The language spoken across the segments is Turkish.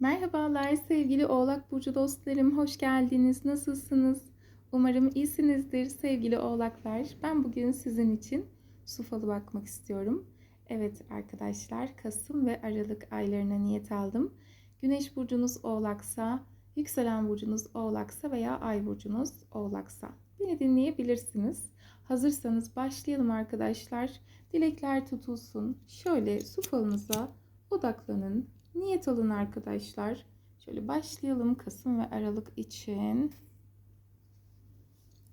Merhabalar sevgili Oğlak Burcu dostlarım, hoş geldiniz. Nasılsınız? Umarım iyisinizdir sevgili Oğlaklar. Ben bugün sizin için su falı bakmak istiyorum. Evet arkadaşlar, Kasım ve Aralık aylarına niyet aldım. Güneş burcunuz Oğlaksa, yükselen burcunuz Oğlaksa veya ay burcunuz Oğlaksa beni dinleyebilirsiniz. Hazırsanız başlayalım arkadaşlar. Dilekler tutulsun. Şöyle su falınıza odaklanın. Niyet alın arkadaşlar. Şöyle başlayalım Kasım ve Aralık için.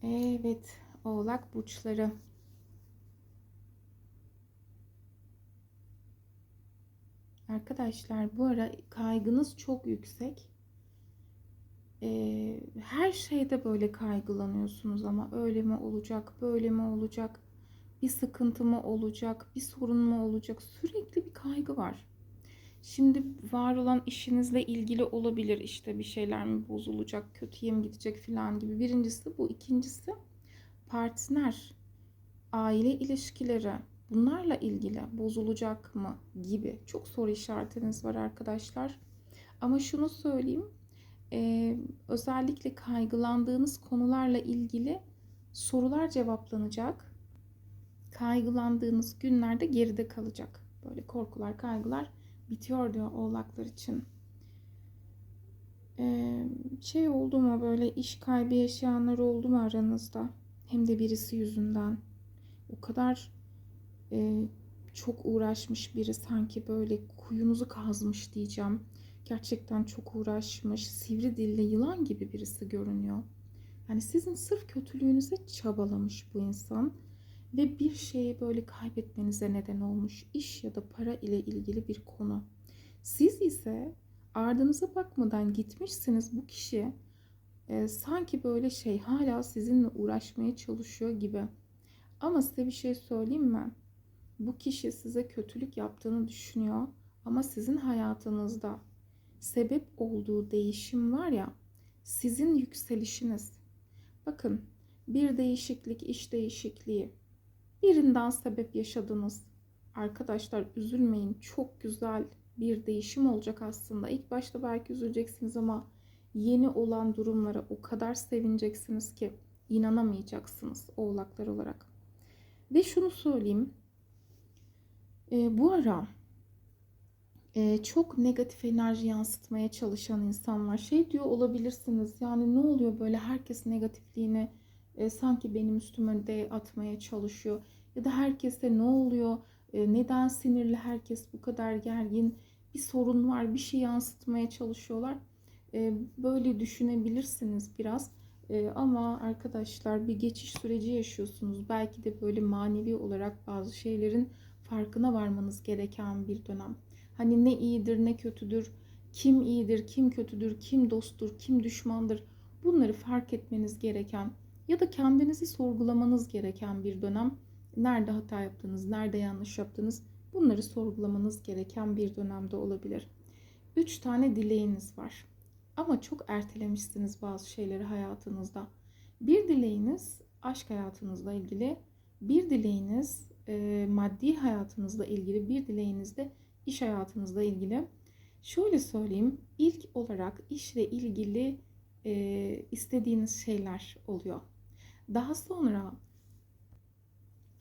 Evet, Oğlak burçları. Arkadaşlar bu ara kaygınız çok yüksek. Ee, her şeyde böyle kaygılanıyorsunuz ama öyle mi olacak, böyle mi olacak, bir sıkıntı mı olacak, bir sorun mu olacak? Sürekli bir kaygı var. Şimdi var olan işinizle ilgili olabilir işte bir şeyler mi bozulacak, kötüye mi gidecek falan gibi. Birincisi bu. ikincisi partner, aile ilişkileri bunlarla ilgili bozulacak mı gibi çok soru işaretiniz var arkadaşlar. Ama şunu söyleyeyim. Ee, özellikle kaygılandığınız konularla ilgili sorular cevaplanacak. Kaygılandığınız günlerde geride kalacak. Böyle korkular, kaygılar bitiyor diyor oğlaklar için. Ee, şey oldu mu böyle iş kaybı yaşayanlar oldu mu aranızda? Hem de birisi yüzünden. O kadar e, çok uğraşmış biri sanki böyle kuyunuzu kazmış diyeceğim. Gerçekten çok uğraşmış, sivri dille yılan gibi birisi görünüyor. Yani sizin sırf kötülüğünüze çabalamış bu insan ve bir şeyi böyle kaybetmenize neden olmuş iş ya da para ile ilgili bir konu. Siz ise ardınıza bakmadan gitmişsiniz bu kişi e, sanki böyle şey hala sizinle uğraşmaya çalışıyor gibi. Ama size bir şey söyleyeyim mi? Bu kişi size kötülük yaptığını düşünüyor ama sizin hayatınızda sebep olduğu değişim var ya sizin yükselişiniz. Bakın bir değişiklik, iş değişikliği, birinden sebep yaşadınız. Arkadaşlar üzülmeyin. Çok güzel bir değişim olacak aslında. İlk başta belki üzüleceksiniz ama yeni olan durumlara o kadar sevineceksiniz ki inanamayacaksınız oğlaklar olarak. Ve şunu söyleyeyim. E, bu ara e, çok negatif enerji yansıtmaya çalışan insanlar şey diyor olabilirsiniz. Yani ne oluyor böyle herkes negatifliğini e, sanki benim üstüme de atmaya çalışıyor. Ya da herkese ne oluyor? E, neden sinirli herkes bu kadar gergin? Bir sorun var, bir şey yansıtmaya çalışıyorlar. E, böyle düşünebilirsiniz biraz. E, ama arkadaşlar bir geçiş süreci yaşıyorsunuz. Belki de böyle manevi olarak bazı şeylerin farkına varmanız gereken bir dönem. Hani ne iyidir ne kötüdür, kim iyidir, kim kötüdür, kim dosttur, kim düşmandır. Bunları fark etmeniz gereken ya da kendinizi sorgulamanız gereken bir dönem. Nerede hata yaptınız, nerede yanlış yaptınız bunları sorgulamanız gereken bir dönemde olabilir. Üç tane dileğiniz var. Ama çok ertelemişsiniz bazı şeyleri hayatınızda. Bir dileğiniz aşk hayatınızla ilgili, bir dileğiniz e, maddi hayatınızla ilgili, bir dileğiniz de iş hayatınızla ilgili. Şöyle söyleyeyim, ilk olarak işle ilgili e, istediğiniz şeyler oluyor. Daha sonra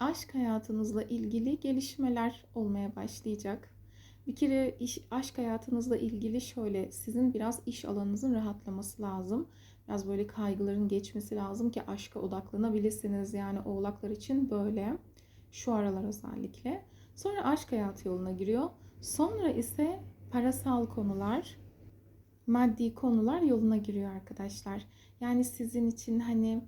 aşk hayatınızla ilgili gelişmeler olmaya başlayacak. Bir kere iş, aşk hayatınızla ilgili şöyle sizin biraz iş alanınızın rahatlaması lazım. Biraz böyle kaygıların geçmesi lazım ki aşka odaklanabilirsiniz. Yani oğlaklar için böyle şu aralar özellikle. Sonra aşk hayatı yoluna giriyor. Sonra ise parasal konular, maddi konular yoluna giriyor arkadaşlar. Yani sizin için hani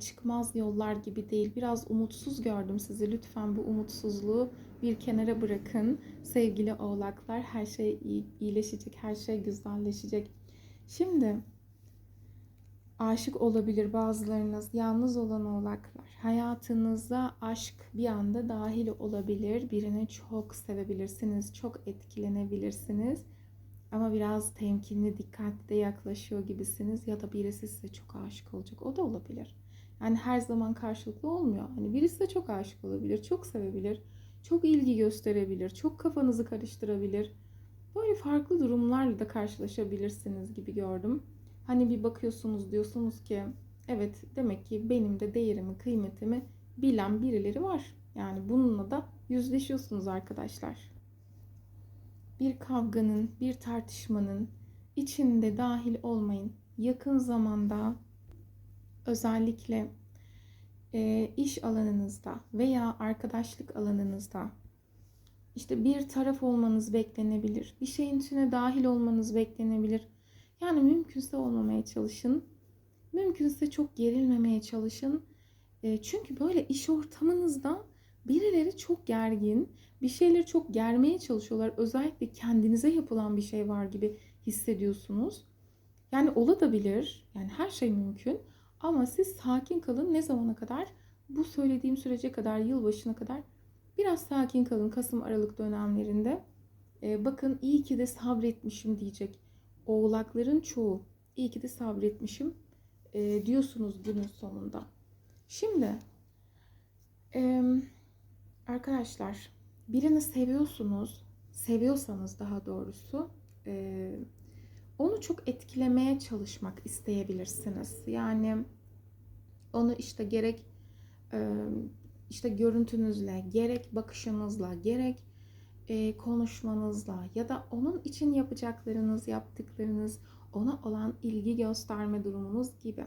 çıkmaz yollar gibi değil. Biraz umutsuz gördüm sizi. Lütfen bu umutsuzluğu bir kenara bırakın. Sevgili oğlaklar her şey iyileşecek, her şey güzelleşecek. Şimdi aşık olabilir bazılarınız. Yalnız olan oğlaklar. Hayatınıza aşk bir anda dahil olabilir. Birini çok sevebilirsiniz, çok etkilenebilirsiniz. Ama biraz temkinli, dikkatli de yaklaşıyor gibisiniz ya da birisi size çok aşık olacak. O da olabilir. Yani her zaman karşılıklı olmuyor. Hani birisi de çok aşık olabilir, çok sevebilir, çok ilgi gösterebilir, çok kafanızı karıştırabilir. Böyle farklı durumlarla da karşılaşabilirsiniz gibi gördüm. Hani bir bakıyorsunuz diyorsunuz ki evet demek ki benim de değerimi, kıymetimi bilen birileri var. Yani bununla da yüzleşiyorsunuz arkadaşlar. Bir kavganın, bir tartışmanın içinde dahil olmayın. Yakın zamanda özellikle e, iş alanınızda veya arkadaşlık alanınızda işte bir taraf olmanız beklenebilir. Bir şeyin içine dahil olmanız beklenebilir. Yani mümkünse olmamaya çalışın. Mümkünse çok gerilmemeye çalışın. E, çünkü böyle iş ortamınızda birileri çok gergin, bir şeyleri çok germeye çalışıyorlar. Özellikle kendinize yapılan bir şey var gibi hissediyorsunuz. Yani olabilir. Yani her şey mümkün. Ama siz sakin kalın. Ne zamana kadar? Bu söylediğim sürece kadar, yılbaşına kadar biraz sakin kalın. Kasım Aralık dönemlerinde. Ee, bakın iyi ki de sabretmişim diyecek. Oğlakların çoğu iyi ki de sabretmişim e, diyorsunuz günün sonunda. Şimdi e, arkadaşlar birini seviyorsunuz. Seviyorsanız daha doğrusu e, onu çok etkilemeye çalışmak isteyebilirsiniz. Yani onu işte gerek e, işte görüntünüzle, gerek bakışınızla, gerek e, konuşmanızla ya da onun için yapacaklarınız, yaptıklarınız, ona olan ilgi gösterme durumunuz gibi.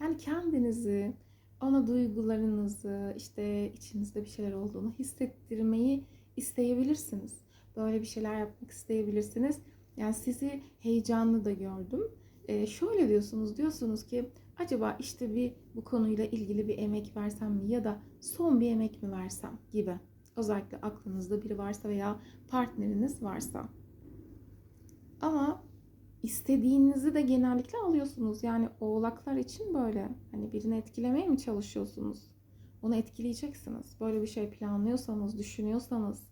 Yani kendinizi, ona duygularınızı, işte içinizde bir şeyler olduğunu hissettirmeyi isteyebilirsiniz. Böyle bir şeyler yapmak isteyebilirsiniz. Yani sizi heyecanlı da gördüm. Ee, şöyle diyorsunuz, diyorsunuz ki acaba işte bir bu konuyla ilgili bir emek versem mi ya da son bir emek mi versem gibi. Özellikle aklınızda biri varsa veya partneriniz varsa. Ama istediğinizi de genellikle alıyorsunuz. Yani oğlaklar için böyle. Hani birini etkilemeye mi çalışıyorsunuz? Onu etkileyeceksiniz. Böyle bir şey planlıyorsanız, düşünüyorsanız,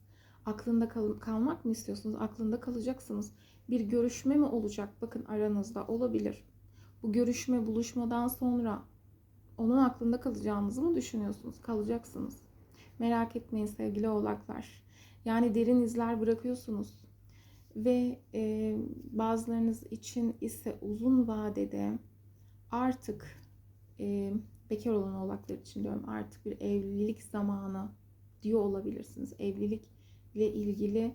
aklında kal- kalmak mı istiyorsunuz? Aklında kalacaksınız. Bir görüşme mi olacak? Bakın aranızda olabilir. Bu görüşme, buluşmadan sonra onun aklında kalacağınızı mı düşünüyorsunuz? Kalacaksınız. Merak etmeyin sevgili oğlaklar. Yani derin izler bırakıyorsunuz. Ve e, bazılarınız için ise uzun vadede artık e, bekar olan oğlaklar için diyorum artık bir evlilik zamanı diyor olabilirsiniz. Evlilikle ilgili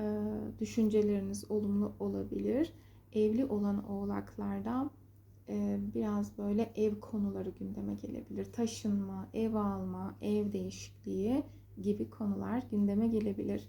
e, düşünceleriniz olumlu olabilir. Evli olan oğlaklarda e, biraz böyle ev konuları gündeme gelebilir. Taşınma, ev alma, ev değişikliği gibi konular gündeme gelebilir.